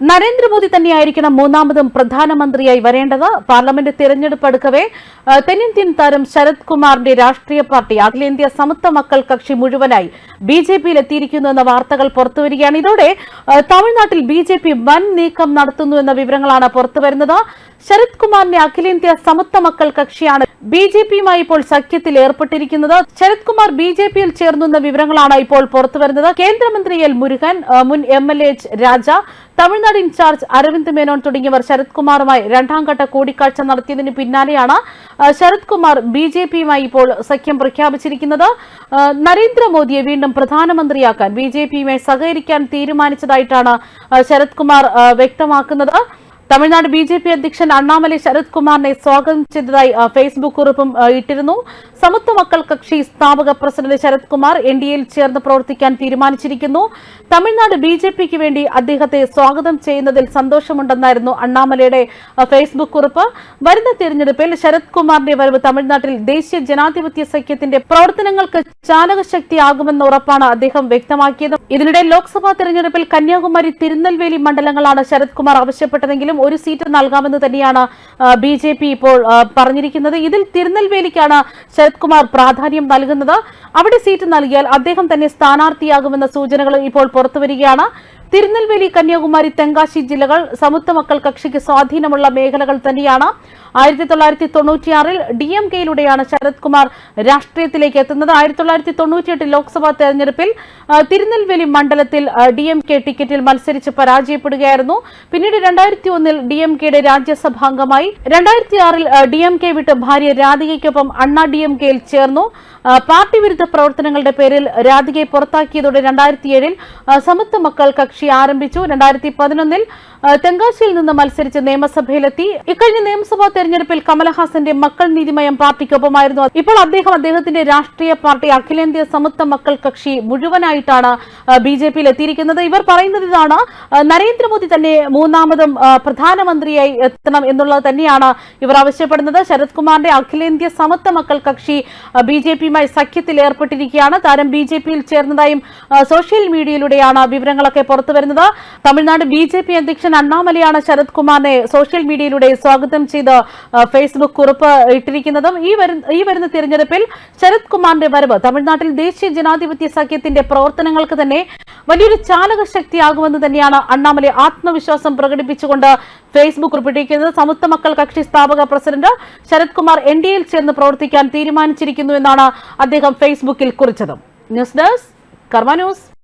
നരേന്ദ്രമോദി തന്നെയായിരിക്കണം മൂന്നാമതും പ്രധാനമന്ത്രിയായി വരേണ്ടത്. പാർലമെന്റ് തിരഞ്ഞെടുപ്പ് അടുക്കവേ തെന്നിന്ത്യൻ താരം ശരത് കുമാറിന്റെ രാഷ്ട്രീയ പാർട്ടി അഖിലേന്ത്യാ സമത്വ മക്കൾ കക്ഷി മുഴുവനായി ബി ജെ പിയിൽ എത്തിയിരിക്കുന്നു എന്ന വാർത്തകൾ പുറത്തുവരികയാണ്. ഇതോടെ തമിഴ്നാട്ടിൽ ബി ജെ പി വൻ നീക്കം നടത്തുന്നു എന്ന വിവരങ്ങളാണ് പുറത്തുവരുന്നത്. ശരത് കുമാറിന്റെ അഖിലേന്ത്യാ സമത്വ മക്കൾ കക്ഷിയാണ് ബി ജെ പിയുമായി ഇപ്പോൾ സഖ്യത്തിൽ ഏർപ്പെട്ടിരിക്കുന്നത്. ശരത് കുമാർ ബി ജെ പിയിൽ ചേർന്നു എന്ന വിവരങ്ങളാണ് ഇപ്പോൾ പുറത്തുവരുന്നത്. കേന്ദ്രമന്ത്രി എൽ മുരുകൻ മുൻ M L A Raja Tamil Nadu in charge Aravind Menon തുടങ്ങിയവർ ശരത് കുമാറുമായി രണ്ടാം ഘട്ട കൂടിക്കാഴ്ച നടത്തിയതിന് പിന്നാലെയാണ് ശരത് കുമാർ ബി ജെ പിയുമായി ഇപ്പോൾ സഖ്യം പ്രഖ്യാപിച്ചിരിക്കുന്നത്. നരേന്ദ്രമോദിയെ വീണ്ടും പ്രധാനമന്ത്രിയാക്കാൻ ബി ജെ പിയുമായി സഹകരിക്കാൻ തീരുമാനിച്ചതായിട്ടാണ് ശരത്കുമാർ ശരത് കുമാർ വ്യക്തമാക്കുന്നത്. തമിഴ്നാട് ബി ജെ പി അധ്യക്ഷൻ അണ്ണാമലൈ ശരത് കുമാറിനെ സ്വാഗതം ചെയ്തതായി ഫേസ്ബുക്ക് കുറിപ്പും ഇട്ടിരുന്നു. സമത്വ മക്കൾ കക്ഷി സ്ഥാപക president Sarath Kumar N D എയിൽ ചേർന്ന് പ്രവർത്തിക്കാൻ തീരുമാനിച്ചിരിക്കുന്നു. തമിഴ്നാട് ബി ജെ പിക്ക് വേണ്ടി അദ്ദേഹത്തെ സ്വാഗതം ചെയ്യുന്നതിൽ സന്തോഷമുണ്ടെന്നായിരുന്നു അണ്ണാമലയുടെ ഫേസ്ബുക്ക് കുറിപ്പ്. വരുന്ന തിരഞ്ഞെടുപ്പിൽ ശരത് കുമാറിന്റെ വരവ് തമിഴ്നാട്ടിൽ ദേശീയ ജനാധിപത്യ സഖ്യത്തിന്റെ പ്രവർത്തനങ്ങൾക്ക് ചാലകശക്തിയാകുമെന്ന ഉറപ്പാണ് അദ്ദേഹം വ്യക്തമാക്കിയത്. ഇതിനിടെ ലോക്സഭാ തെരഞ്ഞെടുപ്പിൽ കന്യാകുമാരി തിരുനെൽവേലി മണ്ഡലങ്ങളാണ് ശരത് കുമാർ ആവശ്യപ്പെട്ടതെങ്കിലും ഒരു സീറ്റ് നൽകാമെന്ന് തന്നെയാണ് ബി ജെ പി ഇപ്പോൾ പറഞ്ഞിരിക്കുന്നത്. ഇതിൽ തിരുനെൽവേലിക്കാണ് ശരത് കുമാർ പ്രാധാന്യം നൽകുന്നത്. അവിടെ സീറ്റ് നൽകിയാൽ അദ്ദേഹം തന്നെ സ്ഥാനാർത്ഥിയാകുമെന്ന സൂചനകൾ ഇപ്പോൾ പുറത്തുവരികയാണ് തിരുനെൽവേലി കന്യാകുമാരി തെങ്കാശി ജില്ലകൾ സമത്വ മക്കൾ കക്ഷിക്ക് സ്വാധീനമുള്ള മേഖലകൾ തന്നെയാണ്. ആയിരത്തി തൊള്ളായിരത്തി തൊണ്ണൂറ്റിയാറിൽ ഡി എം കെയിലൂടെയാണ് ശരത് കുമാർ രാഷ്ട്രീയത്തിലേക്ക് എത്തുന്നത്. ആയിരത്തി തൊള്ളായിരത്തി തൊണ്ണൂറ്റിയെട്ട് ലോക്സഭാ തെരഞ്ഞെടുപ്പിൽ തിരുനെൽവേലി മണ്ഡലത്തിൽ ഡി എം കെ ടിക്കറ്റിൽ മത്സരിച്ച് പരാജയപ്പെടുകയായിരുന്നു. പിന്നീട് രണ്ടായിരത്തി ഒന്നിൽ ഡി എം കെയുടെ രാജ്യസഭാംഗമായി രണ്ടായിരത്തി ആറിൽ ഡി എം കെ വിട്ട് ഭാര്യ രാധികയ്ക്കൊപ്പം അണ്ണാ ഡി എം കെയിൽ ചേർന്നു പാർട്ടി വിരുദ്ധ പ്രവർത്തനങ്ങളുടെ പേരിൽ രാധികയെ പുറത്താക്കിയതോടെ രണ്ടായിരത്തി ഏഴിൽ സമത്വ മക്കൾ കക്ഷി ആരംഭിച്ചു. രണ്ടായിരത്തി പതിനൊന്നിൽ തെങ്കാശിയിൽ നിന്ന് മത്സരിച്ച് നിയമസഭയിലെത്തി. ഇക്കഴിഞ്ഞ നിയമസഭാ തെരഞ്ഞെടുപ്പിൽ കമലഹാസന്റെ മക്കൾ നീതിമയം പാർട്ടിക്കൊപ്പമായിരുന്നു. ഇപ്പോൾ അദ്ദേഹം അദ്ദേഹത്തിന്റെ രാഷ്ട്രീയ പാർട്ടി അഖിലേന്ത്യാ സമത്വ മക്കൾ കക്ഷി മുഴുവനായിട്ടാണ് ബി ജെ പിയിൽ എത്തിയിരിക്കുന്നത്. ഇവർ പറയുന്നത് ഇതാണ് നരേന്ദ്രമോദി തന്നെ മൂന്നാമതും പ്രധാനമന്ത്രിയായി എത്തണം എന്നുള്ളത് തന്നെയാണ് ഇവർ ആവശ്യപ്പെടുന്നത്. ശരത് കുമാറിന്റെ അഖിലേന്ത്യാ സമത്വ മക്കൾ കക്ഷി ബി ജെ പിയുമായി സഖ്യത്തിൽ ഏർപ്പെട്ടിരിക്കുകയാണ്. താരം ബി ജെ പിയിൽ ചേർന്നതായും സോഷ്യൽ മീഡിയയിലൂടെയാണ് വിവരങ്ങളൊക്കെ പുറത്തുവരുന്നത് തമിഴ്നാട് ബി ജെ പി അധ്യക്ഷൻ അണ്ണാമലയാണ് ശരത് കുമാറിനെ സോഷ്യൽ മീഡിയയിലൂടെ സ്വാഗതം ചെയ്ത് ഫേസ്ബുക്ക് കുറിപ്പ് ഇട്ടിരിക്കുന്നതും ഈ വരുന്ന ഈ വരുന്ന തിരഞ്ഞെടുപ്പിൽ ശരത് കുമാറിന്റെ വരവ് തമിഴ്നാട്ടിൽ ദേശീയ ജനാധിപത്യ സഖ്യത്തിന്റെ പ്രവർത്തനങ്ങൾക്ക് തന്നെ വലിയൊരു ചാലക ശക്തിയാകുമെന്ന് തന്നെയാണ് അണ്ണാമലെ ആത്മവിശ്വാസം പ്രകടിപ്പിച്ചുകൊണ്ട് ഫേസ്ബുക്ക് കുറിപ്പിട്ടിരിക്കുന്നത്. സമത്വ മക്കൾ കക്ഷി സ്ഥാപക president Sarath Kumar N D എയിൽ ചേർന്ന് പ്രവർത്തിക്കാൻ തീരുമാനിച്ചിരിക്കുന്നു എന്നാണ് അദ്ദേഹം ഫേസ്ബുക്കിൽ കുറിച്ചത്. News desk Karma news.